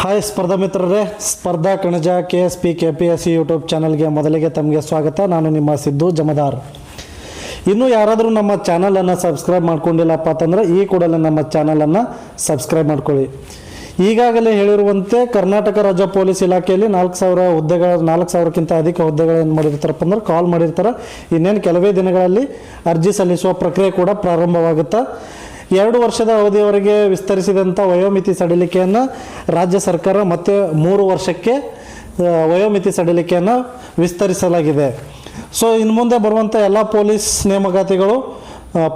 Hi ಸ್ಪರ್ಧಾ ಮಿತ್ರರೇ, Spardha Kanaja K S P, K P S C YouTube ಚಾನಲ್ಗೆ ಮೊದಲಿಗೆ ತಮಗೆ ಸ್ವಾಗತ. ನಾನು ನಿಮ್ಮ ಸಿದ್ದು ಜಮದಾರ್. ಇನ್ನು ಯಾರಾದರೂ ನಮ್ಮ ಚಾನಲನ್ನು ಸಬ್ಸ್ಕ್ರೈಬ್ ಮಾಡ್ಕೊಂಡಿಲ್ಲಪ್ಪ ಅಂತಂದ್ರೆ ಈ ಕೂಡಲೇ ನಮ್ಮ ಚಾನಲನ್ನು ಸಬ್ಸ್ಕ್ರೈಬ್ ಮಾಡ್ಕೊಳ್ಳಿ. ಈಗಾಗಲೇ ಹೇಳಿರುವಂತೆ ಕರ್ನಾಟಕ ರಾಜ್ಯ ಪೊಲೀಸ್ ಇಲಾಖೆಯಲ್ಲಿ ನಾಲ್ಕು ಸಾವಿರ ಹುದ್ದೆಗಳ, ನಾಲ್ಕು ಸಾವಿರಕ್ಕಿಂತ ಅಧಿಕ ಹುದ್ದೆಗಳನ್ನು ಮಾಡಿರ್ತಾರಪ್ಪ ಅಂದ್ರೆ ಕಾಲ್ ಮಾಡಿರ್ತಾರೆ. ಇನ್ನೇನು ಕೆಲವೇ ದಿನಗಳಲ್ಲಿ ಅರ್ಜಿ ಸಲ್ಲಿಸುವ ಪ್ರಕ್ರಿಯೆ ಕೂಡ ಪ್ರಾರಂಭವಾಗುತ್ತಾ ಎರಡು ವರ್ಷದ ಅವಧಿಯವರೆಗೆ ವಿಸ್ತರಿಸಿದಂಥ ವಯೋಮಿತಿ ಸಡಿಲಿಕೆಯನ್ನು ರಾಜ್ಯ ಸರ್ಕಾರ ಮತ್ತೆ ಮೂರು ವರ್ಷಕ್ಕೆ ವಯೋಮಿತಿ ಸಡಿಲಿಕೆಯನ್ನು ವಿಸ್ತರಿಸಲಾಗಿದೆ. ಸೊ ಇನ್ನು ಮುಂದೆ ಬರುವಂಥ ಎಲ್ಲ ಪೊಲೀಸ್ ನೇಮಕಾತಿಗಳು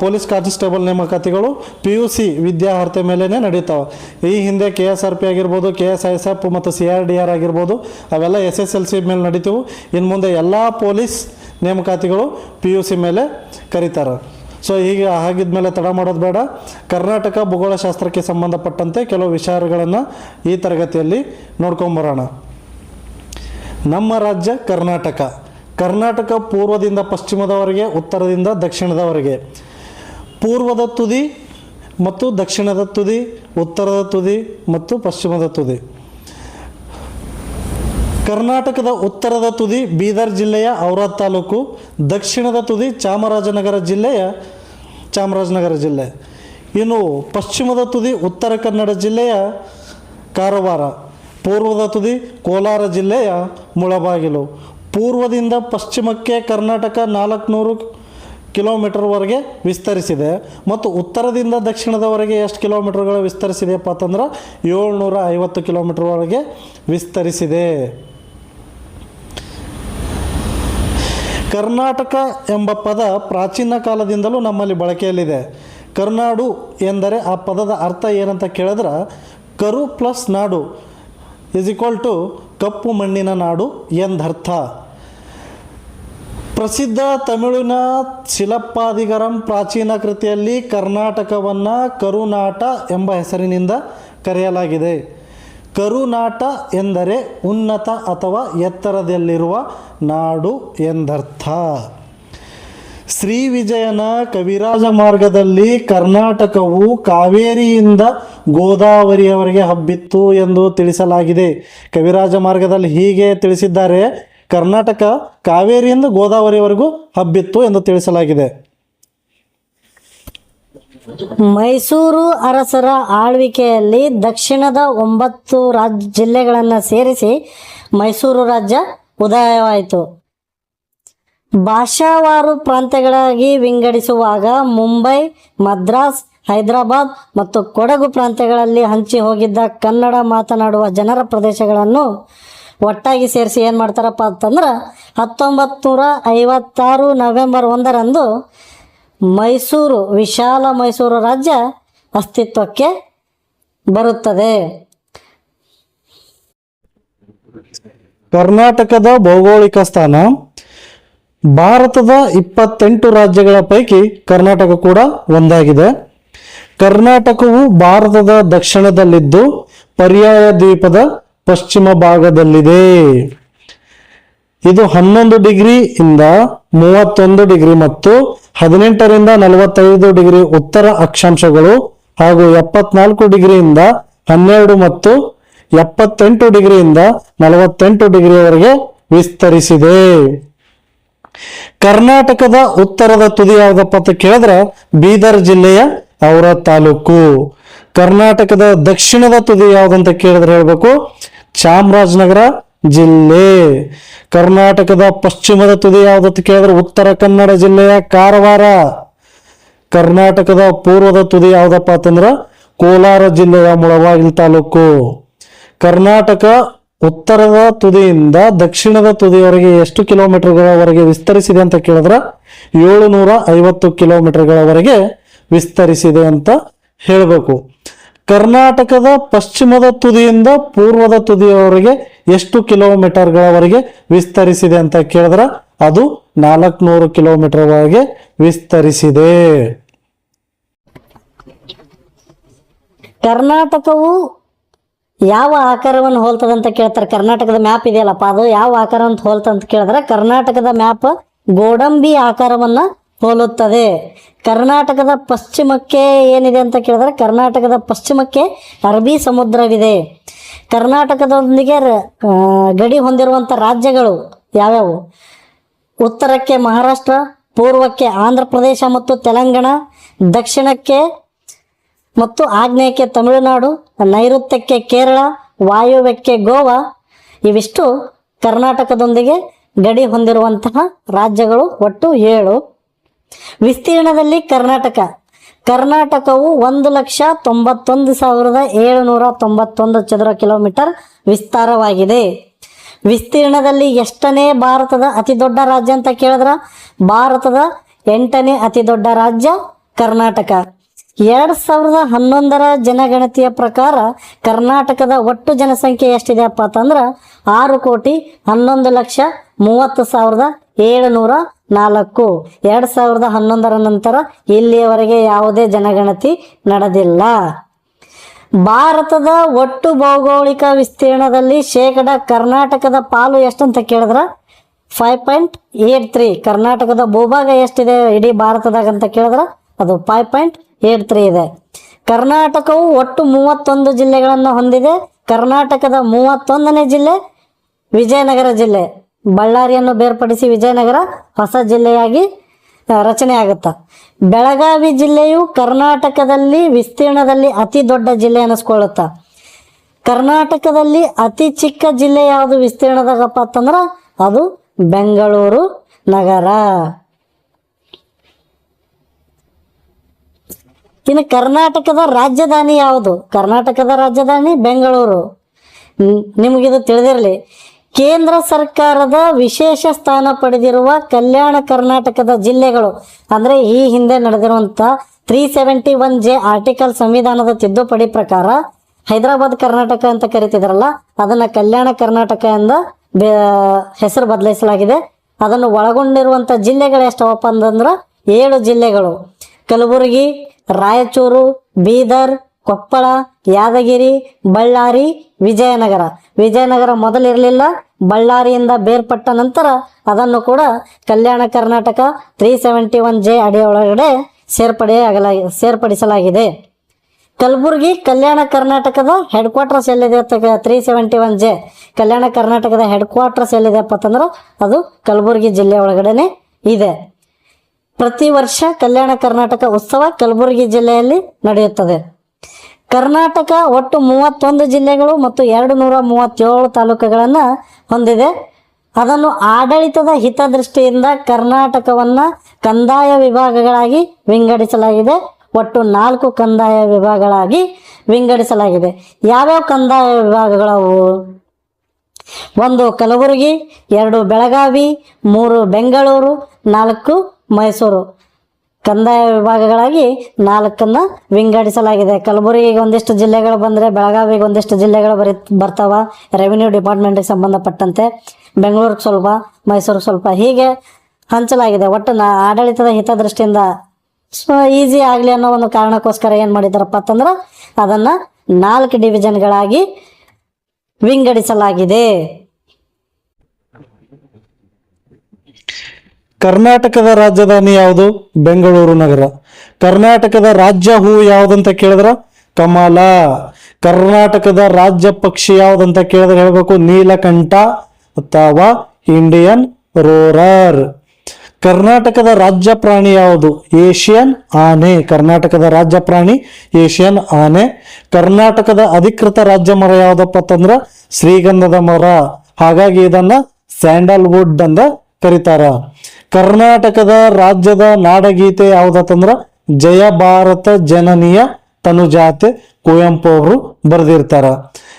ಪೊಲೀಸ್ ಕಾನ್ಸ್ಟೇಬಲ್ ನೇಮಕಾತಿಗಳು ಪಿ ಯು ಸಿ ವಿದ್ಯಾರ್ಹತೆ ಮೇಲೇ ನಡೀತಾವೆ. ಈ ಹಿಂದೆ ಕೆ ಎಸ್ ಆರ್ ಪಿ ಆಗಿರ್ಬೋದು K S I S F ಮತ್ತು ಸಿ ಆರ್ ಡಿ ಆರ್ ಆಗಿರ್ಬೋದು, ಅವೆಲ್ಲ ಎಸ್ ಎಸ್ ಎಲ್ ಸಿ ಮೇಲೆ ನಡೀತೀವು. ಇನ್ನು ಮುಂದೆ ಎಲ್ಲ ಪೊಲೀಸ್ ನೇಮಕಾತಿಗಳು ಪಿ ಯು ಸಿ ಮೇಲೆ ಕರೀತಾರೆ. ಸೊ ಹೀಗೆ ಹಾಗಿದ್ಮೇಲೆ ತಡ ಮಾಡೋದು ಬೇಡ. ಕರ್ನಾಟಕ ಭೂಗೋಳಶಾಸ್ತ್ರಕ್ಕೆ ಸಂಬಂಧಪಟ್ಟಂತೆ ಕೆಲವು ವಿಚಾರಗಳನ್ನು ಈ ತರಗತಿಯಲ್ಲಿ ನೋಡ್ಕೊಂಬರೋಣ ನಮ್ಮ ರಾಜ್ಯ ಕರ್ನಾಟಕ. ಕರ್ನಾಟಕ ಪೂರ್ವದಿಂದ ಪಶ್ಚಿಮದವರೆಗೆ, ಉತ್ತರದಿಂದ ದಕ್ಷಿಣದವರೆಗೆ. ಪೂರ್ವದ ತುದಿ ಮತ್ತು ದಕ್ಷಿಣದ ತುದಿ, ಉತ್ತರದ ತುದಿ ಮತ್ತು ಪಶ್ಚಿಮದ ತುದಿ. ಕರ್ನಾಟಕದ ಉತ್ತರದ ತುದಿ ಬೀದರ್ ಜಿಲ್ಲೆಯ ಔರಾದ್ ತಾಲೂಕು, ದಕ್ಷಿಣದ ತುದಿ ಚಾಮರಾಜನಗರ ಜಿಲ್ಲೆಯ ಚಾಮರಾಜನಗರ ಜಿಲ್ಲೆ. ಇನ್ನು ಪಶ್ಚಿಮದ ತುದಿ ಉತ್ತರ ಕನ್ನಡ ಜಿಲ್ಲೆಯ ಕಾರವಾರ, ಪೂರ್ವದ ತುದಿ ಕೋಲಾರ ಜಿಲ್ಲೆಯ ಮುಳಬಾಗಿಲು. ಪೂರ್ವದಿಂದ ಪಶ್ಚಿಮಕ್ಕೆ ಕರ್ನಾಟಕ ನಾಲ್ಕುನೂರು ಕಿಲೋಮೀಟರ್ವರೆಗೆ ವಿಸ್ತರಿಸಿದೆ ಮತ್ತು ಉತ್ತರದಿಂದ ದಕ್ಷಿಣದವರೆಗೆ ಎಷ್ಟು ಕಿಲೋಮೀಟರ್ಗಳು ವಿಸ್ತರಿಸಿದೆಯಪ್ಪ ಅಂತಂದ್ರೆ ಏಳ್ನೂರ ಐವತ್ತು ಕಿಲೋಮೀಟರ್ವರೆಗೆ ವಿಸ್ತರಿಸಿದೆ. ಕರ್ನಾಟಕ ಎಂಬ ಪದ ಪ್ರಾಚೀನ ಕಾಲದಿಂದಲೂ ನಮ್ಮಲ್ಲಿ ಬಳಕೆಯಲ್ಲಿದೆ. ಕರ್ನಾಡು ಎಂದರೆ ಆ ಪದದ ಅರ್ಥ ಏನಂತ ಕೇಳಿದ್ರೆ ಕರು plus Nadu is equal to ಕಪ್ಪು ಮಣ್ಣಿನ ನಾಡು ಎಂದರ್ಥ. ಪ್ರಸಿದ್ಧ ತಮಿಳಿನ ಶಿಲಪ್ಪಾದಿಗರಂ ಪ್ರಾಚೀನ ಕೃತಿಯಲ್ಲಿ ಕರ್ನಾಟಕವನ್ನು ಕರುನಾಟ ಎಂಬ ಹೆಸರಿನಿಂದ ಕರೆಯಲಾಗಿದೆ. ಕರುನಾಟ ಎಂದರೆ ಉನ್ನತ ಅಥವಾ ಎತ್ತರದಲ್ಲಿರುವ ನಾಡು ಎಂದರ್ಥ. ಶ್ರೀ ವಿಜಯನ ಕವಿರಾಜ ಮಾರ್ಗದಲ್ಲಿ ಕರ್ನಾಟಕವು ಕಾವೇರಿಯಿಂದ ಗೋದಾವರಿಯವರೆಗೆ ಹಬ್ಬಿತ್ತು ಎಂದು ತಿಳಿಸಲಾಗಿದೆ. ಕವಿರಾಜ ಮಾರ್ಗದಲ್ಲಿ ಹೀಗೆ ತಿಳಿಸಿದ್ದಾರೆ, ಕರ್ನಾಟಕ ಕಾವೇರಿಯಿಂದ ಗೋದಾವರಿವರೆಗೂ ಹಬ್ಬಿತ್ತು ಎಂದು ತಿಳಿಸಲಾಗಿದೆ. ಮೈಸೂರು ಅರಸರ ಆಳ್ವಿಕೆಯಲ್ಲಿ ದಕ್ಷಿಣದ ಒಂಬತ್ತು ರಾಜ್, ಜಿಲ್ಲೆಗಳನ್ನು ಸೇರಿಸಿ ಮೈಸೂರು ರಾಜ್ಯ ಉದಯವಾಯಿತು. ಭಾಷಾವಾರು ಪ್ರಾಂತ್ಯಗಳಾಗಿ ವಿಂಗಡಿಸುವಾಗ ಮುಂಬೈ, ಮದ್ರಾಸ್, ಹೈದರಾಬಾದ್ ಮತ್ತು ಕೊಡಗು ಪ್ರಾಂತ್ಯಗಳಲ್ಲಿ ಹಂಚಿ ಹೋಗಿದ್ದ ಕನ್ನಡ ಮಾತನಾಡುವ ಜನರ ಪ್ರದೇಶಗಳನ್ನು ಒಟ್ಟಾಗಿ ಸೇರಿಸಿ ಏನು ಮಾಡ್ತಾರಪ್ಪ ಅಂತಂದ್ರೆ ಹತ್ತೊಂಬತ್ತು ನೂರ ಐವತ್ತಾರು ನವೆಂಬರ್ ಒಂದರಂದು ಮೈಸೂರು, ವಿಶಾಲ ಮೈಸೂರು ರಾಜ್ಯ ಅಸ್ತಿತ್ವಕ್ಕೆ ಬರುತ್ತದೆ. ಕರ್ನಾಟಕದ ಭೌಗೋಳಿಕ ಸ್ಥಾನ, ಭಾರತದ ಇಪ್ಪತ್ತೆಂಟು ರಾಜ್ಯಗಳ ಪೈಕಿ ಕರ್ನಾಟಕ ಕೂಡ ಒಂದಾಗಿದೆ. ಕರ್ನಾಟಕವು ಭಾರತದ ದಕ್ಷಿಣದಲ್ಲಿದ್ದು, ಪರ್ಯಾಯ ದ್ವೀಪದ ಪಶ್ಚಿಮ ಭಾಗದಲ್ಲಿದೆ. ಇದು ಹನ್ನೊಂದು ಡಿಗ್ರಿ ಇಂದ ಮೂವತ್ತೊಂದು ಡಿಗ್ರಿ ಮತ್ತು ಹದಿನೆಂಟರಿಂದ ನಲವತ್ತೈದು ಡಿಗ್ರಿ ಉತ್ತರ ಅಕ್ಷಾಂಶಗಳು ಹಾಗೂ ಎಪ್ಪತ್ನಾಲ್ಕು ಡಿಗ್ರಿಯಿಂದ ಹನ್ನೆರಡು ಮತ್ತು ಎಪ್ಪತ್ತೆಂಟು ಡಿಗ್ರಿಯಿಂದ ನಲವತ್ತೆಂಟು ಡಿಗ್ರಿವರೆಗೆ ವಿಸ್ತರಿಸಿದೆ. ಕರ್ನಾಟಕದ ಉತ್ತರದ ತುದಿ ಯಾವುದಪ್ಪ ಅಂತ ಕೇಳಿದ್ರೆ ಬೀದರ್ ಜಿಲ್ಲೆಯ ಔರ ತಾಲೂಕು. ಕರ್ನಾಟಕದ ದಕ್ಷಿಣದ ತುದಿ ಯಾವುದಂತ ಕೇಳಿದ್ರೆ ಹೇಳ್ಬೇಕು, ಚಾಮರಾಜನಗರ ಜಿಲ್ಲೆ. ಕರ್ನಾಟಕದ ಪಶ್ಚಿಮದ ತುದಿ ಯಾವುದಂತ ಕೇಳಿದ್ರೆ ಉತ್ತರ ಕನ್ನಡ ಜಿಲ್ಲೆಯ ಕಾರವಾರ. ಕರ್ನಾಟಕದ ಪೂರ್ವದ ತುದಿ ಯಾವುದಪ್ಪ ಅಂತಂದ್ರೆ ಕೋಲಾರ ಜಿಲ್ಲೆಯ ಮುಳಬಾಗಿಲು ತಾಲೂಕು. ಕರ್ನಾಟಕ ಉತ್ತರದ ತುದಿಯಿಂದ ದಕ್ಷಿಣದ ತುದಿಯವರೆಗೆ ಎಷ್ಟು ಕಿಲೋಮೀಟರ್ಗಳವರೆಗೆ ವಿಸ್ತರಿಸಿದೆ ಅಂತ ಕೇಳಿದ್ರೆ ಏಳುನೂರ ಐವತ್ತು ಕಿಲೋಮೀಟರ್ಗಳವರೆಗೆ ವಿಸ್ತರಿಸಿದೆ ಅಂತ ಹೇಳಬೇಕು. ಕರ್ನಾಟಕದ ಪಶ್ಚಿಮದ ತುದಿಯಿಂದ ಪೂರ್ವದ ತುದಿಯವರೆಗೆ ಎಷ್ಟು ಕಿಲೋಮೀಟರ್ಗಳವರೆಗೆ ವಿಸ್ತರಿಸಿದೆ ಅಂತ ಕೇಳಿದ್ರೆ? ಅದು ನಾಲ್ಕುನೂರು ಕಿಲೋಮೀಟರ್ವರೆಗೆ ವಿಸ್ತರಿಸಿದೆ. ಕರ್ನಾಟಕವು ಯಾವ ಆಕಾರವನ್ನು ಹೋಲ್ತದೆ ಅಂತ ಕೇಳ್ತಾರೆ? ಕರ್ನಾಟಕದ ಮ್ಯಾಪ್ ಇದೆಯಲ್ಲಪ್ಪ, ಅದು ಯಾವ ಹೋಲ್ತದೆ ಅಂತ ಕೇಳಿದ್ರೆ ಕರ್ನಾಟಕದ ಮ್ಯಾಪ್ ಗೋಡಂಬಿ ಆಕಾರವನ್ನ ಹೋಲುತ್ತದೆ. ಕರ್ನಾಟಕದ ಪಶ್ಚಿಮಕ್ಕೆ ಏನಿದೆ ಅಂತ ಕೇಳಿದ್ರೆ ಕರ್ನಾಟಕದ ಪಶ್ಚಿಮಕ್ಕೆ ಅರಬ್ಬಿ ಸಮುದ್ರವಿದೆ. ಕರ್ನಾಟಕದೊಂದಿಗೆ ಗಡಿ ಹೊಂದಿರುವಂಥ ರಾಜ್ಯಗಳು ಯಾವ್ಯಾವು? ಉತ್ತರಕ್ಕೆ ಮಹಾರಾಷ್ಟ್ರ, ಪೂರ್ವಕ್ಕೆ ಆಂಧ್ರ ಪ್ರದೇಶ ಮತ್ತು ತೆಲಂಗಾಣ, ದಕ್ಷಿಣಕ್ಕೆ ಮತ್ತು ಆಗ್ನೇಯಕ್ಕೆ ತಮಿಳುನಾಡು, ನೈಋತ್ಯಕ್ಕೆ ಕೇರಳ, ವಾಯುವ್ಯಕ್ಕೆ ಗೋವಾ. ಇವಿಷ್ಟು ಕರ್ನಾಟಕದೊಂದಿಗೆ ಗಡಿ ಹೊಂದಿರುವಂತಹ ರಾಜ್ಯಗಳು ಒಟ್ಟು ಏಳು. ವಿಸ್ತೀರ್ಣದಲ್ಲಿ ಕರ್ನಾಟಕ. ಕರ್ನಾಟಕವು ಒಂದು ಲಕ್ಷ ತೊಂಬತ್ತೊಂದು ಸಾವಿರದ ಏಳುನೂರ ತೊಂಬತ್ತೊಂದು ಚದರ ಕಿಲೋಮೀಟರ್ ವಿಸ್ತಾರವಾಗಿದೆ. ವಿಸ್ತೀರ್ಣದಲ್ಲಿ ಎಷ್ಟನೇ ಭಾರತದ ಅತಿ ದೊಡ್ಡ ರಾಜ್ಯ ಅಂತ ಕೇಳಿದ್ರ? ಭಾರತದ ಎಂಟನೇ ಅತಿ ದೊಡ್ಡ ರಾಜ್ಯ ಕರ್ನಾಟಕ. ಎರಡ್ ಸಾವಿರದ ಹನ್ನೊಂದರ ಜನಗಣತಿಯ ಪ್ರಕಾರ ಕರ್ನಾಟಕದ ಒಟ್ಟು ಜನಸಂಖ್ಯೆ ಎಷ್ಟಿದೆಯಪ್ಪ ಅಂತಂದ್ರ ಆರು ಕೋಟಿ ಹನ್ನೊಂದು ಲಕ್ಷ ಮೂವತ್ತು ಸಾವಿರದ ಏಳುನೂರ ನಾಲ್ಕು. ಎರಡ್ ಸಾವಿರದ ಹನ್ನೊಂದರ ನಂತರ ಇಲ್ಲಿಯವರೆಗೆ ಯಾವುದೇ ಜನಗಣತಿ ನಡೆದಿಲ್ಲ. ಭಾರತದ ಒಟ್ಟು ಭೌಗೋಳಿಕ ವಿಸ್ತೀರ್ಣದಲ್ಲಿ ಶೇಕಡ ಕರ್ನಾಟಕದ ಪಾಲು ಎಷ್ಟಂತ ಕೇಳಿದ್ರ? ಫೈವ್ ಪಾಯಿಂಟ್ ಏಟ್ ತ್ರೀ ಕರ್ನಾಟಕದ ಭೂಭಾಗ ಎಷ್ಟಿದೆ? ಇಡೀ ಭಾರತದಾಗ ಅಂತ ಕೇಳಿದ್ರ? ಅದು ಫೈವ್ ಪಾಯಿಂಟ್ ಏಟ್ ತ್ರೀ ಇದೆ. ಕರ್ನಾಟಕವು ಒಟ್ಟು ಮೂವತ್ತೊಂದು ಜಿಲ್ಲೆಗಳನ್ನು ಹೊಂದಿದೆ. ಕರ್ನಾಟಕದ ಮೂವತ್ತೊಂದನೇ ಜಿಲ್ಲೆ ವಿಜಯನಗರ ಜಿಲ್ಲೆ. ಬಳ್ಳಾರಿಯನ್ನು ಬೇರ್ಪಡಿಸಿ ವಿಜಯನಗರ ಹೊಸ ಜಿಲ್ಲೆಯಾಗಿ ರಚನೆ ಆಗುತ್ತ? ಬೆಳಗಾವಿ ಜಿಲ್ಲೆಯು ಕರ್ನಾಟಕದಲ್ಲಿ ವಿಸ್ತೀರ್ಣದಲ್ಲಿ ಅತಿ ದೊಡ್ಡ ಜಿಲ್ಲೆ ಅನಿಸ್ಕೊಳ್ಳುತ್ತ ಕರ್ನಾಟಕದಲ್ಲಿ ಅತಿ ಚಿಕ್ಕ ಜಿಲ್ಲೆ ಯಾವುದು ವಿಸ್ತೀರ್ಣದಾಗಪ್ಪ ಅಂತಂದ್ರ ಅದು ಬೆಂಗಳೂರು ನಗರ. ಇನ್ನು ಕರ್ನಾಟಕದ ರಾಜಧಾನಿ ಯಾವುದು? ಕರ್ನಾಟಕದ ರಾಜಧಾನಿ ಬೆಂಗಳೂರು. ನಿಮಗಿದು ತಿಳಿದಿರಲಿ. ಕೇಂದ್ರ ಸರ್ಕಾರದ ವಿಶೇಷ ಸ್ಥಾನ ಪಡೆದಿರುವ ಕಲ್ಯಾಣ ಕರ್ನಾಟಕದ ಜಿಲ್ಲೆಗಳು. ಅಂದರೆ ಈ ಹಿಂದೆ ನಡೆದಿರುವಂಥ three seventy one J article ಸಂವಿಧಾನದ ತಿದ್ದುಪಡಿ ಪ್ರಕಾರ ಹೈದರಾಬಾದ್ ಕರ್ನಾಟಕ ಅಂತ ಕರಿತಿದ್ರಲ್ಲ, ಅದನ್ನು ಕಲ್ಯಾಣ ಕರ್ನಾಟಕ ಎಂದ ಹೆಸರು ಬದಲಾಯಿಸಲಾಗಿದೆ. ಅದನ್ನು ಒಳಗೊಂಡಿರುವಂಥ ಜಿಲ್ಲೆಗಳು ಎಷ್ಟವಪ್ಪ ಅಂತಂದ್ರೆ ಏಳು ಜಿಲ್ಲೆಗಳು. ಕಲಬುರಗಿ, ರಾಯಚೂರು, ಬೀದರ್, ಕೊಪ್ಪಳ, ಯಾದಗಿರಿ, ಬಳ್ಳಾರಿ, ವಿಜಯನಗರ. ವಿಜಯನಗರ ಮೊದಲಿರಲಿಲ್ಲ. ಬಳ್ಳಾರಿಯಿಂದ ಬೇರ್ಪಟ್ಟ ನಂತರ ಅದನ್ನು ಕೂಡ Kalyana Karnataka three seventy one J ಅಡಿಯೊಳಗಡೆ ಸೇರ್ಪಡೆಯಾಗಲಾಗಿ ಸೇರ್ಪಡಿಸಲಾಗಿದೆ. ಕಲಬುರಗಿ ಕಲ್ಯಾಣ ಕರ್ನಾಟಕದ ಹೆಡ್ ಕ್ವಾರ್ಟರ್ಸ್ ಎಲ್ಲಿದೆ three seventy one J Kalyana ಕರ್ನಾಟಕದ ಹೆಡ್ ಕ್ವಾರ್ಟರ್ಸ್ ಎಲ್ಲಿದೆಪ್ಪ ಅಂತಂದ್ರೆ ಅದು ಕಲಬುರಗಿ ಜಿಲ್ಲೆ ಒಳಗಡೆನೆ ಇದೆ. ಪ್ರತಿ ವರ್ಷ ಕಲ್ಯಾಣ ಕರ್ನಾಟಕ ಉತ್ಸವ ಕಲಬುರಗಿ ಜಿಲ್ಲೆಯಲ್ಲಿ ನಡೆಯುತ್ತದೆ. ಕರ್ನಾಟಕ ಒಟ್ಟು ಮೂವತ್ತೊಂದು ಜಿಲ್ಲೆಗಳು ಮತ್ತು ಎರಡು ನೂರ ಮೂವತ್ತೇಳು ತಾಲೂಕುಗಳನ್ನು ಹೊಂದಿದೆ. ಅದನ್ನು ಆಡಳಿತದ ಹಿತದೃಷ್ಟಿಯಿಂದ ಕರ್ನಾಟಕವನ್ನು ಕಂದಾಯ ವಿಭಾಗಗಳಾಗಿ ವಿಂಗಡಿಸಲಾಗಿದೆ. ಒಟ್ಟು ನಾಲ್ಕು ಕಂದಾಯ ವಿಭಾಗಗಳಾಗಿ ವಿಂಗಡಿಸಲಾಗಿದೆ. ಯಾವ್ಯಾವ ಕಂದಾಯ ವಿಭಾಗಗಳವು? ಒಂದು ಕಲಬುರಗಿ, ಎರಡು ಬೆಳಗಾವಿ, ಮೂರು ಬೆಂಗಳೂರು, ನಾಲ್ಕು ಮೈಸೂರು. ಕಂದಾಯ ವಿಭಾಗಗಳಾಗಿ ನಾಲ್ಕನ್ನ ವಿಂಗಡಿಸಲಾಗಿದೆ. ಕಲಬುರಗಿಗೆ ಒಂದಿಷ್ಟು ಜಿಲ್ಲೆಗಳು ಬಂದರೆ ಬೆಳಗಾವಿಗೆ ಒಂದಿಷ್ಟು ಜಿಲ್ಲೆಗಳು ಬರಿ ಬರ್ತಾವ. ರೆವಿನ್ಯೂ ಡಿಪಾರ್ಟ್ಮೆಂಟ್ಗೆ ಸಂಬಂಧಪಟ್ಟಂತೆ ಬೆಂಗಳೂರಿಗೆ ಸ್ವಲ್ಪ, ಮೈಸೂರಿಗೆ ಸ್ವಲ್ಪ. ಹೀಗೆ ಹಂಚಲಾಗಿದೆ. ಒಟ್ಟು ಆಡಳಿತದ ಹಿತದೃಷ್ಟಿಯಿಂದ ಈಸಿ ಆಗಲಿ ಅನ್ನೋ ಒಂದು ಕಾರಣಕ್ಕೋಸ್ಕರ ಏನು ಮಾಡಿದಾರಪ್ಪ ಅಂತಂದ್ರೆ ಅದನ್ನು ನಾಲ್ಕು ಡಿವಿಷನ್ಗಳಾಗಿ ವಿಂಗಡಿಸಲಾಗಿದೆ. ಕರ್ನಾಟಕದ ರಾಜಧಾನಿ ಯಾವುದು? ಬೆಂಗಳೂರು ನಗರ. ಕರ್ನಾಟಕದ ರಾಜ್ಯ ಹೂ ಯಾವುದಂತ ಕೇಳಿದ್ರ? ಕಮಲ. ಕರ್ನಾಟಕದ ರಾಜ್ಯ ಪಕ್ಷಿ ಯಾವುದಂತ ಕೇಳಿದ್ರೆ ಹೇಳ್ಬೇಕು? ನೀಲಕಂಠ ಅಥವಾ ಇಂಡಿಯನ್ ರೋರರ್ ಕರ್ನಾಟಕದ ರಾಜ್ಯ ಪ್ರಾಣಿ ಯಾವುದು? ಏಷ್ಯನ್ ಆನೆ. ಕರ್ನಾಟಕದ ರಾಜ್ಯ ಪ್ರಾಣಿ ಏಷ್ಯನ್ ಆನೆ. ಕರ್ನಾಟಕದ ಅಧಿಕೃತ ರಾಜ್ಯ ಮರ ಯಾವುದಪ್ಪ ಅಂತಂದ್ರ? ಶ್ರೀಗಂಧದ ಮರ. ಹಾಗಾಗಿ ಇದನ್ನ ಸ್ಯಾಂಡಲ್ವುಡ್ ಅಂತ ಕರೀತಾರ. ಕರ್ನಾಟಕದ ರಾಜ್ಯದ ನಾಡಗೀತೆ ಯಾವ್ದತ್ತಂದ್ರ ಜಯ ಭಾರತ ಜನನಿಯ ತನುಜಾತೆ ಕುವೆಂಪು ಅವರು ಬರೆದಿರ್ತಾರ.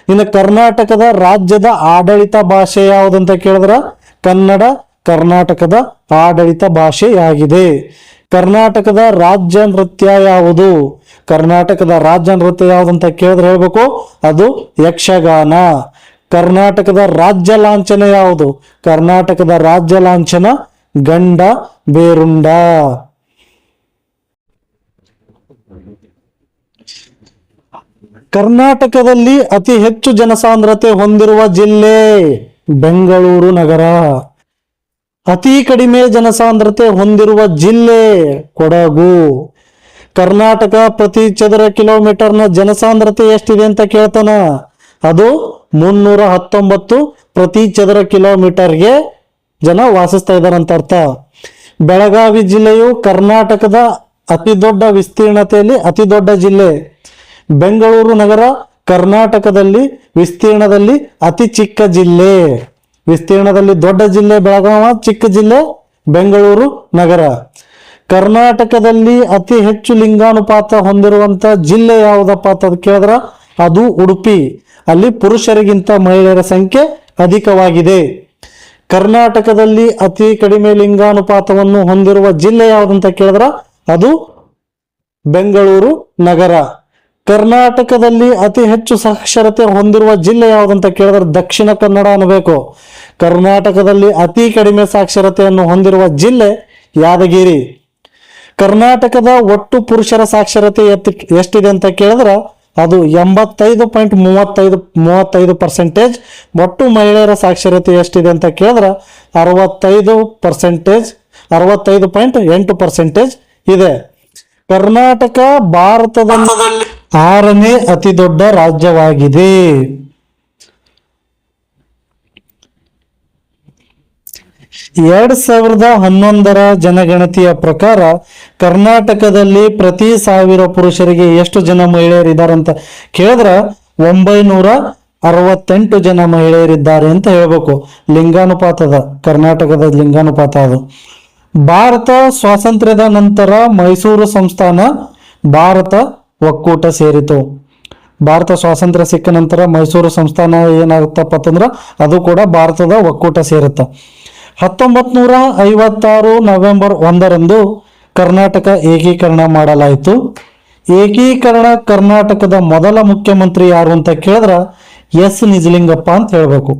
ಇನ್ನು ಕರ್ನಾಟಕದ ರಾಜ್ಯದ ಆಡಳಿತ ಭಾಷೆ ಯಾವುದಂತ ಕೇಳಿದ್ರ? ಕನ್ನಡ, ಕರ್ನಾಟಕದ ಆಡಳಿತ ಭಾಷೆಯಾಗಿದೆ. ಕರ್ನಾಟಕದ ರಾಜ್ಯ ನೃತ್ಯ ಯಾವುದು? ಕರ್ನಾಟಕದ ರಾಜ್ಯ ನೃತ್ಯ ಯಾವುದಂತ ಕೇಳಿದ್ರೆ ಹೇಳ್ಬೇಕು, ಅದು ಯಕ್ಷಗಾನ. ಕರ್ನಾಟಕದ ರಾಜ್ಯ ಲಾಂಛನ ಯಾವುದು? ಕರ್ನಾಟಕದ ರಾಜ್ಯ ಲಾಂಛನ ಗಂಡ ಬೇರುಂಡ. ಕರ್ನಾಟಕದಲ್ಲಿ ಅತಿ ಹೆಚ್ಚು ಜನಸಾಂದ್ರತೆ ಹೊಂದಿರುವ ಜಿಲ್ಲೆ ಬೆಂಗಳೂರು ನಗರ. ಅತಿ ಕಡಿಮೆ ಜನಸಾಂದ್ರತೆ ಹೊಂದಿರುವ ಜಿಲ್ಲೆ ಕೊಡಗು. ಕರ್ನಾಟಕ ಪ್ರತಿ ಚದರ ಕಿಲೋಮೀಟರ್ನ ಜನಸಾಂದ್ರತೆ ಎಷ್ಟಿದೆ ಅಂತ ಕೇಳ್ತಾನ? ಅದು ಮುನ್ನೂರ ಹತ್ತೊಂಬತ್ತು ಪ್ರತಿ ಚದರ ಕಿಲೋಮೀಟರ್ಗೆ ಜನ ವಾಸಿಸ್ತಾ ಅಂತ ಅರ್ಥ. ಬೆಳಗಾವಿ ಜಿಲ್ಲೆಯು ಕರ್ನಾಟಕದ ಅತಿ ದೊಡ್ಡ ವಿಸ್ತೀರ್ಣತೆಯಲ್ಲಿ ಅತಿ ದೊಡ್ಡ ಜಿಲ್ಲೆ. ಬೆಂಗಳೂರು ನಗರ ಕರ್ನಾಟಕದಲ್ಲಿ ವಿಸ್ತೀರ್ಣದಲ್ಲಿ ಅತಿ ಚಿಕ್ಕ ಜಿಲ್ಲೆ. ವಿಸ್ತೀರ್ಣದಲ್ಲಿ ದೊಡ್ಡ ಜಿಲ್ಲೆ ಬೆಳಗಾವ, ಚಿಕ್ಕ ಜಿಲ್ಲೆ ಬೆಂಗಳೂರು ನಗರ. ಕರ್ನಾಟಕದಲ್ಲಿ ಅತಿ ಹೆಚ್ಚು ಲಿಂಗಾನುಪಾತ ಹೊಂದಿರುವಂತ ಜಿಲ್ಲೆ ಯಾವುದಪ್ಪ ಅಂತ ಕೇಳಿದ್ರ, ಅದು ಉಡುಪಿ. ಅಲ್ಲಿ ಪುರುಷರಿಗಿಂತ ಮಹಿಳೆಯರ ಸಂಖ್ಯೆ ಅಧಿಕವಾಗಿದೆ. ಕರ್ನಾಟಕದಲ್ಲಿ ಅತಿ ಕಡಿಮೆ ಲಿಂಗಾನುಪಾತವನ್ನು ಹೊಂದಿರುವ ಜಿಲ್ಲೆ ಯಾವುದಂತ ಕೇಳಿದ್ರ? ಅದು ಬೆಂಗಳೂರು ನಗರ. ಕರ್ನಾಟಕದಲ್ಲಿ ಅತಿ ಹೆಚ್ಚು ಸಾಕ್ಷರತೆ ಹೊಂದಿರುವ ಜಿಲ್ಲೆ ಯಾವುದಂತ ಕೇಳಿದ್ರೆ? ದಕ್ಷಿಣ ಕನ್ನಡ ಅನ್ನಬೇಕು. ಕರ್ನಾಟಕದಲ್ಲಿ ಅತಿ ಕಡಿಮೆ ಸಾಕ್ಷರತೆಯನ್ನು ಹೊಂದಿರುವ ಜಿಲ್ಲೆ ಯಾದಗಿರಿ. ಕರ್ನಾಟಕದ ಒಟ್ಟು ಪುರುಷರ ಸಾಕ್ಷರತೆ ಎತ್ ಎಷ್ಟಿದೆ ಅಂತ ಕೇಳಿದ್ರೆ? ಅದು ಎಂಬತ್ತೈದು ಪಾಯಿಂಟ್ ಮೂವತ್ತೈದು ಮೂವತ್ತೈದು ಪರ್ಸೆಂಟೇಜ್ ಒಟ್ಟು ಮಹಿಳೆಯರ ಸಾಕ್ಷರತೆ ಎಷ್ಟಿದೆ ಅಂತ ಕೇಳಿದ್ರೆ ಅರವತ್ತೈದು ಪರ್ಸೆಂಟೇಜ್ ಅರವತ್ತೈದು ಪಾಯಿಂಟ್ ಎಂಟು ಪರ್ಸೆಂಟೇಜ್ ಇದೆ. ಕರ್ನಾಟಕ ಭಾರತದ ಆರನೇ ಅತಿ ದೊಡ್ಡ ರಾಜ್ಯವಾಗಿದೆ. ಎರಡ್ ಸಾವಿರದ ಹನ್ನೊಂದರ ಜನಗಣತಿಯ ಪ್ರಕಾರ ಕರ್ನಾಟಕದಲ್ಲಿ ಪ್ರತಿ ಸಾವಿರ ಪುರುಷರಿಗೆ ಎಷ್ಟು ಜನ ಮಹಿಳೆಯರಿದ್ದಾರೆ ಅಂತ ಕೇಳಿದ್ರ ಒಂಬೈನೂರ ಅರವತ್ತೆಂಟು ಜನ ಮಹಿಳೆಯರಿದ್ದಾರೆ ಅಂತ ಹೇಳ್ಬೇಕು. ಲಿಂಗಾನುಪಾತದ, ಕರ್ನಾಟಕದ ಲಿಂಗಾನುಪಾತ ಅದು. ಭಾರತ ಸ್ವಾತಂತ್ರ್ಯದ ನಂತರ ಮೈಸೂರು ಸಂಸ್ಥಾನ ಭಾರತ ಒಕ್ಕೂಟ ಸೇರಿತು. ಭಾರತ ಸ್ವಾತಂತ್ರ್ಯ ಸಿಕ್ಕ ನಂತರ ಮೈಸೂರು ಸಂಸ್ಥಾನ ಏನಾಗುತ್ತಪ್ಪ ಅಂತಂದ್ರೆ ಅದು ಕೂಡ ಭಾರತದ ಒಕ್ಕೂಟ ಸೇರುತ್ತೆ. ಹತ್ತೊಂಬತ್ ನೂರ ಐವತ್ತಾರು ನವೆಂಬರ್ ಒಂದರಂದು ಕರ್ನಾಟಕ ಏಕೀಕರಣ ಮಾಡಲಾಯಿತು. ಏಕೀಕರಣ ಕರ್ನಾಟಕದ ಮೊದಲ ಮುಖ್ಯಮಂತ್ರಿ ಯಾರು ಅಂತ ಕೇಳಿದ್ರೆ ಎಸ್ ನಿಜಲಿಂಗಪ್ಪ ಅಂತ ಹೇಳಬೇಕು.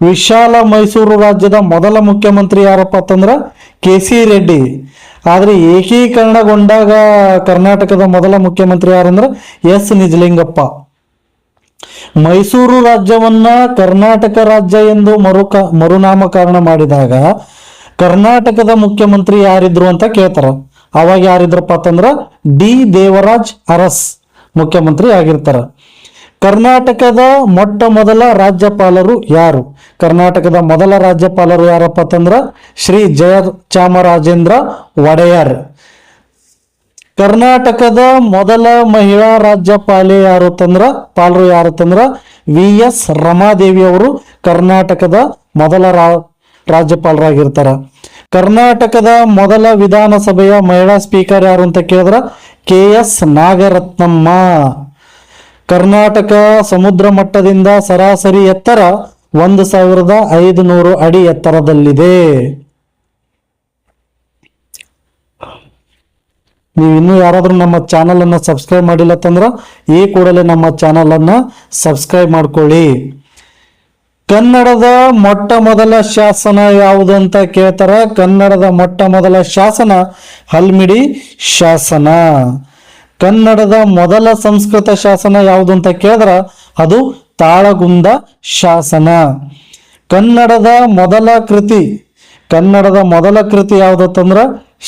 ವಿಶಾಲ ಮೈಸೂರು ರಾಜ್ಯದ ಮೊದಲ ಮುಖ್ಯಮಂತ್ರಿ ಯಾರಪ್ಪ ಅಂತಂದ್ರೆ ಕೆ ಸಿ ರೆಡ್ಡಿ. ಆದರೆ ಏಕೀಕರಣಗೊಂಡಾಗ ಕರ್ನಾಟಕದ ಮೊದಲ ಮುಖ್ಯಮಂತ್ರಿ ಯಾರಂದ್ರೆ ಎಸ್ ನಿಜಲಿಂಗಪ್ಪ. ಮೈಸೂರು ರಾಜ್ಯವನ್ನ ಕರ್ನಾಟಕ ರಾಜ್ಯ ಎಂದು ಮರುಕ, ಮರುನಾಮಕರಣ ಮಾಡಿದಾಗ ಕರ್ನಾಟಕದ ಮುಖ್ಯಮಂತ್ರಿ ಯಾರಿದ್ರು ಅಂತ ಕೇಳ್ತಾರ. ಅವಾಗ ಯಾರಿದ್ರಪ್ಪ ಅಂತಂದ್ರ ಡಿ ದೇವರಾಜ್ ಅರಸ್ ಮುಖ್ಯಮಂತ್ರಿ ಆಗಿರ್ತಾರ. ಕರ್ನಾಟಕದ ಮೊಟ್ಟ ಮೊದಲ ರಾಜ್ಯಪಾಲರು ಯಾರು? ಕರ್ನಾಟಕದ ಮೊದಲ ರಾಜ್ಯಪಾಲರು ಯಾರಪ್ಪ ಅಂತಂದ್ರ ಶ್ರೀ ಜಯ ಚಾಮರಾಜೇಂದ್ರ ಒಡೆಯರ್. ಕರ್ನಾಟಕದ ಮೊದಲ ಮಹಿಳಾ ರಾಜ್ಯಪಾಲೆ ಯಾರು ತಂದ್ರ? ಪಾಲರು ಯಾರು ತಂದ್ರ? ವಿ ಎಸ್ ರಮಾದೇವಿ ಅವರು ಕರ್ನಾಟಕದ ಮೊದಲ ರಾ, ರಾಜ್ಯಪಾಲರಾಗಿರ್ತಾರ. ಕರ್ನಾಟಕದ ಮೊದಲ ವಿಧಾನಸಭೆಯ ಮಹಿಳಾ ಸ್ಪೀಕರ್ ಯಾರು ಅಂತ ಕೇಳಿದ್ರ? K S Nagarathnamma. ಕರ್ನಾಟಕ ಸಮುದ್ರ ಮಟ್ಟದಿಂದ ಸರಾಸರಿ ಎತ್ತರ ಒಂದು ಸಾವಿರದ ಐದು ನೂರು ಅಡಿ ಎತ್ತರದಲ್ಲಿದೆ. ನೀವು ಇನ್ನೂ ಯಾರಾದರೂ ನಮ್ಮ ಚಾನಲನ್ನು ಸಬ್ಸ್ಕ್ರೈಬ್ ಮಾಡಿಲ್ಲ ತಂದ್ರೆ ಈ ಕೂಡಲೇ ನಮ್ಮ ಚಾನಲನ್ನು ಸಬ್ಸ್ಕ್ರೈಬ್ ಮಾಡ್ಕೊಳ್ಳಿ. ಕನ್ನಡದ ಮೊಟ್ಟ ಮೊದಲ ಶಾಸನ ಯಾವುದು ಅಂತ ಕೇಳ್ತಾರ? ಕನ್ನಡದ ಮೊಟ್ಟ ಮೊದಲ ಶಾಸನ ಹಲ್ಮಿಡಿ ಶಾಸನ. ಕನ್ನಡದ ಮೊದಲ ಸಂಸ್ಕೃತ ಶಾಸನ ಯಾವುದು ಅಂತ ಕೇಳಿದ್ರ? ಅದು ತಾಳಗುಂದ ಶಾಸನ. ಕನ್ನಡದ ಮೊದಲ ಕೃತಿ, ಕನ್ನಡದ ಮೊದಲ ಕೃತಿ ಯಾವುದಂತಂದ್ರ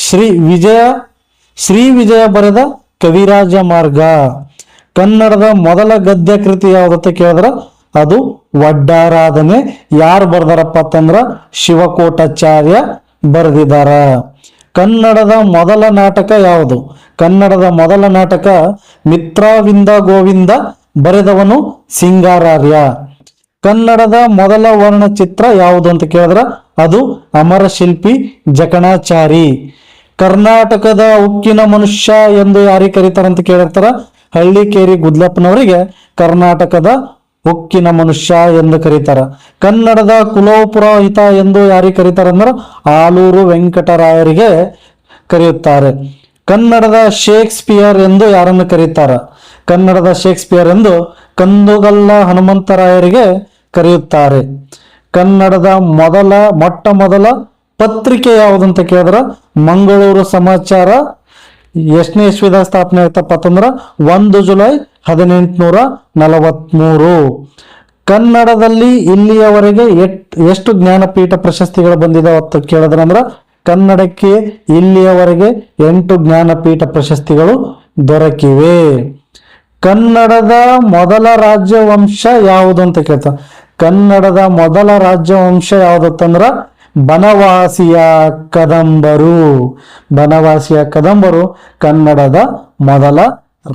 ಶ್ರೀ ವಿಜಯ ಶ್ರೀ ವಿಜಯ ಬರೆದ ಕವಿರಾಜ ಮಾರ್ಗ ಕನ್ನಡದ ಮೊದಲ ಗದ್ಯ ಕೃತಿ ಯಾವುದಂತ ಕೇಳಿದ್ರ? ಅದು ವಡ್ಡಾರಾಧನೆ. ಯಾರು ಬರ್ದಾರಪ್ಪ ಅಂತಂದ್ರ ಶಿವಕೋಟಾಚಾರ್ಯ ಬರೆದಿದ್ದಾರ ಕನ್ನಡದ ಮೊದಲ ನಾಟಕ ಯಾವುದು? ಕನ್ನಡದ ಮೊದಲ ನಾಟಕ ಮಿತ್ರಾವಿಂದ ಗೋವಿಂದ ಬರೆದವನು ಸಿಂಗಾರಾರ್ಯ. ಕನ್ನಡದ ಮೊದಲ ವರ್ಣಚಿತ್ರ ಯಾವುದು ಅಂತ ಕೇಳಿದ್ರ? ಅದು ಅಮರ ಶಿಲ್ಪಿ ಜಕಣಾಚಾರಿ. ಕರ್ನಾಟಕದ ಉಕ್ಕಿನ ಮನುಷ್ಯ ಎಂದು ಯಾರಿಗೆ ಕರೀತಾರಂತ ಕೇಳಿರ್ತಾರ? ಹಳ್ಳಿಕೇರಿ ಗುದ್ಲಪ್ಪನವರಿಗೆ ಕರ್ನಾಟಕದ ಉಕ್ಕಿನ ಮನುಷ್ಯ ಎಂದು ಕರೀತಾರ. ಕನ್ನಡದ ಕುಲೋಪುರೋಹಿತ ಎಂದು ಯಾರಿಗೆ ಕರೀತಾರ ಅಂದ್ರೆ ಆಲೂರು ವೆಂಕಟರಾಯರಿಗೆ ಕರೆಯುತ್ತಾರೆ. ಕನ್ನಡದ ಶೇಕ್ಸ್ಪಿಯರ್ ಎಂದು ಯಾರನ್ನು ಕರೀತಾರ? ಕನ್ನಡದ ಶೇಕ್ಸ್ಪಿಯರ್ ಎಂದು ಕಂದುಗಲ್ಲ ಹನುಮಂತರಾಯರಿಗೆ ಕರೆಯುತ್ತಾರೆ. ಕನ್ನಡದ ಮೊದಲ, ಮೊಟ್ಟ ಮೊದಲ ಪತ್ರಿಕೆ ಯಾವುದಂತ ಕೇಳಿದ್ರ? ಮಂಗಳೂರು ಸಮಾಚಾರ. ಎಷ್ಟನೇ ಇಸ್ವಿದಾಗ ಸ್ಥಾಪನೆ ಆಗ್ತಪ್ಪ ಅಂತಂದ್ರೆ ಒಂದು ಜುಲೈ ಹದಿನೆಂಟುನೂರ ನಲವತ್ಮೂರು. ಕನ್ನಡದಲ್ಲಿ ಇಲ್ಲಿಯವರೆಗೆ ಎಷ್ಟು ಜ್ಞಾನಪೀಠ ಪ್ರಶಸ್ತಿಗಳು ಬಂದಿದಾವ ಅಂತ ಕೇಳಿದ್ರಂದ್ರೆ ಕನ್ನಡಕ್ಕೆ ಇಲ್ಲಿಯವರೆಗೆ ಎಂಟು ಜ್ಞಾನಪೀಠ ಪ್ರಶಸ್ತಿಗಳು ದೊರಕಿವೆ. ಕನ್ನಡದ ಮೊದಲ ರಾಜ್ಯವಂಶ ಯಾವುದು ಅಂತ ಕೇಳ್ತಾರೆ ಕನ್ನಡದ ಮೊದಲ ರಾಜ್ಯವಂಶ ಯಾವುದತ್ತಂದ್ರ ಬನವಾಸಿಯ ಕದಂಬರು. ಬನವಾಸಿಯ ಕದಂಬರು ಕನ್ನಡದ ಮೊದಲ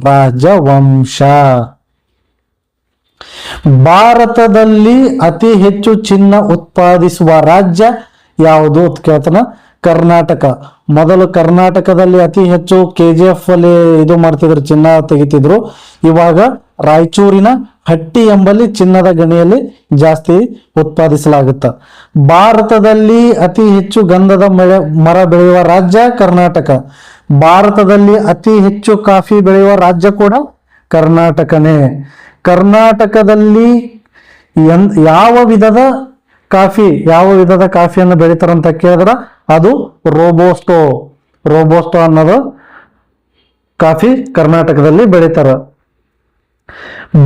ರಾಜವಂಶ. ಭಾರತದಲ್ಲಿ ಅತಿ ಹೆಚ್ಚು ಚಿನ್ನ ಉತ್ಪಾದಿಸುವ ರಾಜ್ಯ ಯಾವುದು ಅಂತ ಕೇಳ್ತಾನ? ಕರ್ನಾಟಕ. ಮೊದಲು ಕರ್ನಾಟಕದಲ್ಲಿ ಅತಿ ಹೆಚ್ಚು ಕೆ ಜಿ ಎಫ್ ಅಲ್ಲಿ ಇದು ಮಾಡ್ತಿದ್ರು, ಚಿನ್ನ ತೆಗಿತಿದ್ರು. ಇವಾಗ ರಾಯಚೂರಿನ ಹಟ್ಟಿ ಎಂಬಲ್ಲಿ ಚಿನ್ನದ ಗಣಿಯಲ್ಲಿ ಜಾಸ್ತಿ ಉತ್ಪಾದಿಸಲಾಗುತ್ತ. ಭಾರತದಲ್ಲಿ ಅತಿ ಹೆಚ್ಚು ಗಂಧದ ಮಳೆ, ಮರ ಬೆಳೆಯುವ ರಾಜ್ಯ ಕರ್ನಾಟಕ. ಭಾರತದಲ್ಲಿ ಅತಿ ಹೆಚ್ಚು ಕಾಫಿ ಬೆಳೆಯುವ ರಾಜ್ಯ ಕೂಡ ಕರ್ನಾಟಕನೇ. ಕರ್ನಾಟಕದಲ್ಲಿ ಯಾವ ವಿಧದ ಕಾಫಿ, ಯಾವ ವಿಧದ ಕಾಫಿಯನ್ನು ಬೆಳೀತಾರಂತ ಕೇಳಿದ್ರ? ಅದು ರೋಬೋಸ್ಟೋ. ರೋಬೋಸ್ಟೋ ಅನ್ನೋದು ಕಾಫಿ ಕರ್ನಾಟಕದಲ್ಲಿ ಬೆಳಿತಾರ.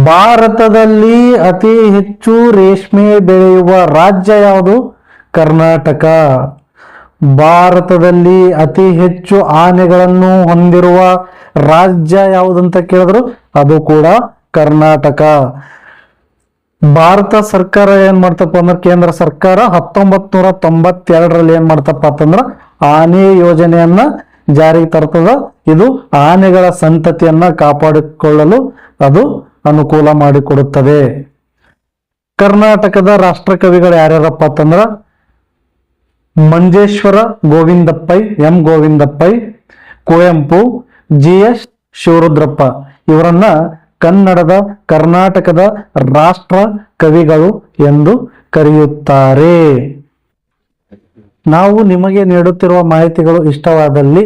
ಭಾರತದಲ್ಲಿ ಅತಿ ಹೆಚ್ಚು ರೇಷ್ಮೆ ಬೆಳೆಯುವ ರಾಜ್ಯ ಯಾವುದು? ಕರ್ನಾಟಕ. ಭಾರತದಲ್ಲಿ ಅತಿ ಹೆಚ್ಚು ಆನೆಗಳನ್ನು ಹೊಂದಿರುವ ರಾಜ್ಯ ಯಾವುದಂತ ಕೇಳಿದ್ರು? ಅದು ಕೂಡ ಕರ್ನಾಟಕ. ಭಾರತ ಸರ್ಕಾರ ಏನ್ ಮಾಡ್ತಪ್ಪ ಅಂದ್ರೆ ಕೇಂದ್ರ ಸರ್ಕಾರ ಹತ್ತೊಂಬತ್ ನೂರ ತೊಂಬತ್ತೆರಡರಲ್ಲಿ ಏನ್ ಮಾಡ್ತಪ್ಪ ಅಂತಂದ್ರ ಆನೆ ಯೋಜನೆಯನ್ನ ಜಾರಿಗೆ ತರ್ತದ. ಇದು ಆನೆಗಳ ಸಂತತಿಯನ್ನ ಕಾಪಾಡಿಕೊಳ್ಳಲು ಅದು ಅನುಕೂಲ ಮಾಡಿಕೊಡುತ್ತದೆ. ಕರ್ನಾಟಕದ ರಾಷ್ಟ್ರಕವಿಗಳು ಯಾರ್ಯಾರಪ್ಪ ಅಂತಂದ್ರ Manjeshwar Govinda Pai, M Govinda Pai, Kuvempu, G S Shivarudrappa. ಇವರನ್ನ ಕನ್ನಡದ, ಕರ್ನಾಟಕದ ರಾಷ್ಟ್ರ ಕವಿಗಳು ಎಂದು ಕರೆಯುತ್ತಾರೆ. ನಾವು ನಿಮಗೆ ನೀಡುತ್ತಿರುವ ಮಾಹಿತಿಗಳು ಇಷ್ಟವಾದಲ್ಲಿ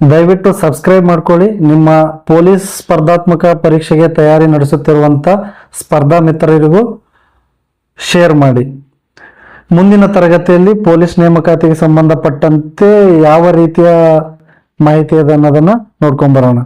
ದಯವಿಟ್ಟು ಸಬ್ಸ್ಕ್ರೈಬ್ ಮಾಡ್ಕೊಳ್ಳಿ. ನಿಮ್ಮ ಪೊಲೀಸ್ ಸ್ಪರ್ಧಾತ್ಮಕ ಪರೀಕ್ಷೆಗೆ ತಯಾರಿ ನಡೆಸುತ್ತಿರುವಂಥ ಸ್ಪರ್ಧಾ ಮಿತ್ರರಿಗೂ ಶೇರ್ ಮಾಡಿ. ಮುಂದಿನ ತರಗತಿಯಲ್ಲಿ ಪೊಲೀಸ್ ನೇಮಕಾತಿಗೆ ಸಂಬಂಧಪಟ್ಟಂತೆ ಯಾವ ರೀತಿಯ ಮಾಹಿತಿ ಇದೆ ಅನ್ನೋದನ್ನು ನೋಡ್ಕೊಂಡ್ ಬರೋಣ